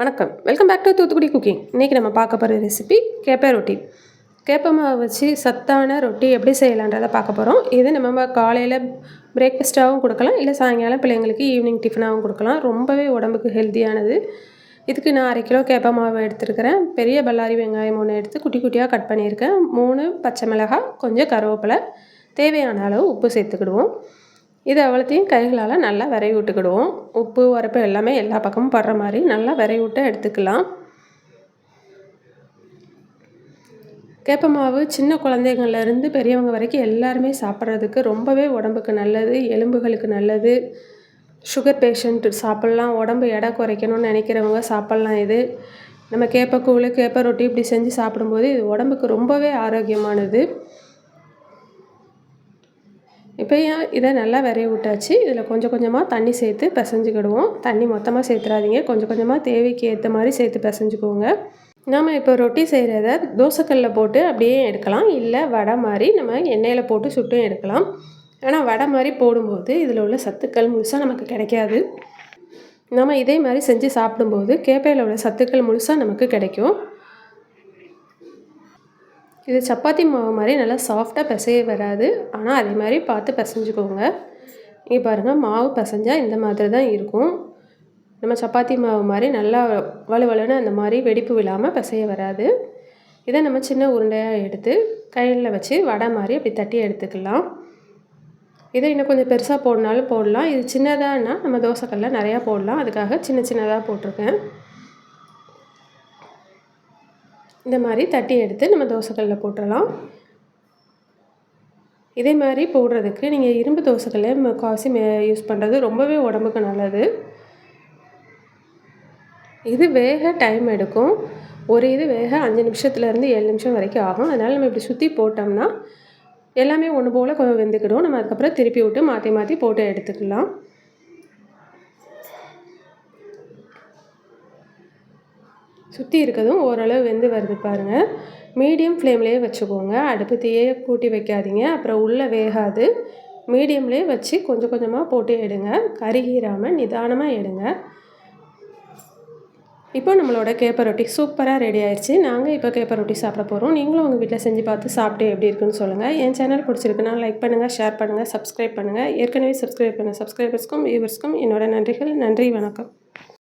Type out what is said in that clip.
வணக்கம். Welcome back to Thoothukudi cooking இன்றைக்கி நம்ம பார்க்க போகிற ரெசிபி கேப்பை ரொட்டி. கேப்பை மாவு வச்சு சத்தான ரொட்டி எப்படி செய்யலான்றதை பார்க்க போகிறோம் இது நம்ம காலையில் பிரேக்ஃபாஸ்ட்டாகவும் கொடுக்கலாம். இல்லை சாயங்காலம் பிள்ளைங்களுக்கு ஈவினிங் டிஃபனாகவும் கொடுக்கலாம். ரொம்பவே உடம்புக்கு ஹெல்த்தியானது இதுக்கு நான் அரை கிலோ கேப்பை மாவு எடுத்துருக்கிறேன். பெரிய பல்லாரி வெங்காயம் ஒன்று எடுத்து குட்டி குட்டியாக கட் பண்ணியிருக்கேன். மூணு பச்சை மிளகாய் கொஞ்சம் கருவேப்பிலை தேவையான அளவு உப்பு சேர்த்துக்கிடுவோம். இது அவ்வளோத்தையும் கைகளால் நல்லா விரைவி விட்டுக்கிடுவோம். உப்பு உரப்பு எல்லாமே எல்லா பக்கமும் படுற மாதிரி நல்லா விரைவி விட்டு எடுத்துக்கலாம். கேப்ப மாவு சின்ன குழந்தைங்கள்லேருந்து பெரியவங்க வரைக்கும் எல்லாருமே சாப்பிட்றதுக்கு ரொம்பவே உடம்புக்கு நல்லது எலும்புகளுக்கு நல்லது. சுகர் பேஷண்ட் சாப்பிட்லாம் உடம்பு எடை குறைக்கணும்னு நினைக்கிறவங்க சாப்பிட்லாம் இது. நம்ம கேப்பக்கூழ் கேப்ப ரொட்டி இப்படி செஞ்சு சாப்பிடும்போது இது உடம்புக்கு ரொம்பவே ஆரோக்கியமானது. இப்போ இதை நல்லா விரைய விட்டாச்சு. இதில் கொஞ்சம் கொஞ்சமாக தண்ணி சேர்த்து பிசைஞ்சுக்கிடுவோம். தண்ணி மொத்தமாக சேர்த்துறாதீங்க. கொஞ்சம் கொஞ்சமாக தேவைக்கு ஏற்ற மாதிரி சேர்த்து பிசைஞ்சுக்கோங்க. நாம் இப்போ ரொட்டி செய்கிறத தோசைக்கல்லில் போட்டு அப்படியே எடுக்கலாம். இல்லை வடை மாதிரி நம்ம எண்ணெயில் போட்டு சுட்டும் எடுக்கலாம். ஆனால் வடை மாதிரி போடும்போது இதில் உள்ள சத்துக்கள் முழுசாக நமக்கு கிடைக்காது. நம்ம இதே மாதிரி செஞ்சு சாப்பிடும்போது கேப்பையில் உள்ள சத்துக்கள் முழுசாக நமக்கு கிடைக்கும். இது சப்பாத்தி மாவு மாதிரி நல்லா சாஃப்டாக பிசைய வராது. ஆனால் அதே மாதிரி பார்த்து பிசைஞ்சுக்கோங்க. இங்கே பாருங்கள் மாவு பிசைஞ்சால் இந்த மாதிரி தான் இருக்கும். நம்ம சப்பாத்தி மாவு மாதிரி நல்லா வலுவலுன்னு அந்த மாதிரி வெடிப்பு விழாமல் பிசைய வராது. இதை நம்ம சின்ன உருண்டையாக எடுத்து கையில் வச்சு வடை மாதிரி அப்படி தட்டி எடுத்துக்கலாம். இதை இன்னும் கொஞ்சம் பெருசாக போடனாலும் போடலாம். இது சின்னதாகனா நம்ம தோசைக்கல்ல நிறையா போடலாம். அதுக்காக சின்ன சின்னதாக போட்டிருக்கேன். இந்த மாதிரி தட்டி எடுத்து நம்ம தோசைக்கல்லில் போட்டுடலாம் இதே மாதிரி போடுறதுக்கு நீங்கள் இரும்பு தோசைக்கல்ல காசி யூஸ் பண்ணுறது ரொம்பவே உடம்புக்கு நல்லது. இது வேக டைம் எடுக்கும். ஒரு இது வேக அஞ்சு நிமிஷத்துலேருந்து ஏழு நிமிஷம் வரைக்கும் ஆகும். அதனால் நம்ம இப்படி சுற்றி போட்டோம்னா எல்லாமே ஒன்று போல் வெந்துக்கிடும். நம்ம அதுக்கப்புறம் திருப்பி விட்டு மாற்றி மாற்றி போட்டு எடுத்துக்கலாம். சுற்றி இருக்கிறதும் ஓரளவு வெந்து வருது பாருங்கள் மீடியம் ஃப்ளேம்லேயே வச்சுக்கோங்க. அடுப்பு தீயே கூட்டி வைக்காதீங்க. அப்புறம் உள்ளே வேகாது. மீடியம்லேயே வச்சு கொஞ்சம் கொஞ்சமாக போட்டு எடுங்க. கருகீராமல் நிதானமாக எடுங்க. இப்போ நம்மளோட கேப்பர் ரொட்டி சூப்பராக ரெடி ஆயிடுச்சு நாங்கள் இப்போ கேப்பர் ரொட்டி சாப்பிட போகிறோம் நீங்களும் உங்கள் வீட்டில் செஞ்சு பார்த்து சாப்பிட்டு எப்படி இருக்குன்னு சொல்லுங்கள் என் சேனல் பிடிச்சிருக்குன்னா லைக் பண்ணுங்கள் ஷேர் பண்ணுங்கள் சப்ஸ்கிரைப் பண்ணுங்கள் ஏற்கனவே சப்ஸ்கிரைப் பண்ண சப்ஸ்கிரைபர்ஸ்க்கும் வியூவர்ஸ்க்கும் என்னோட நன்றிகள். நன்றி வணக்கம்.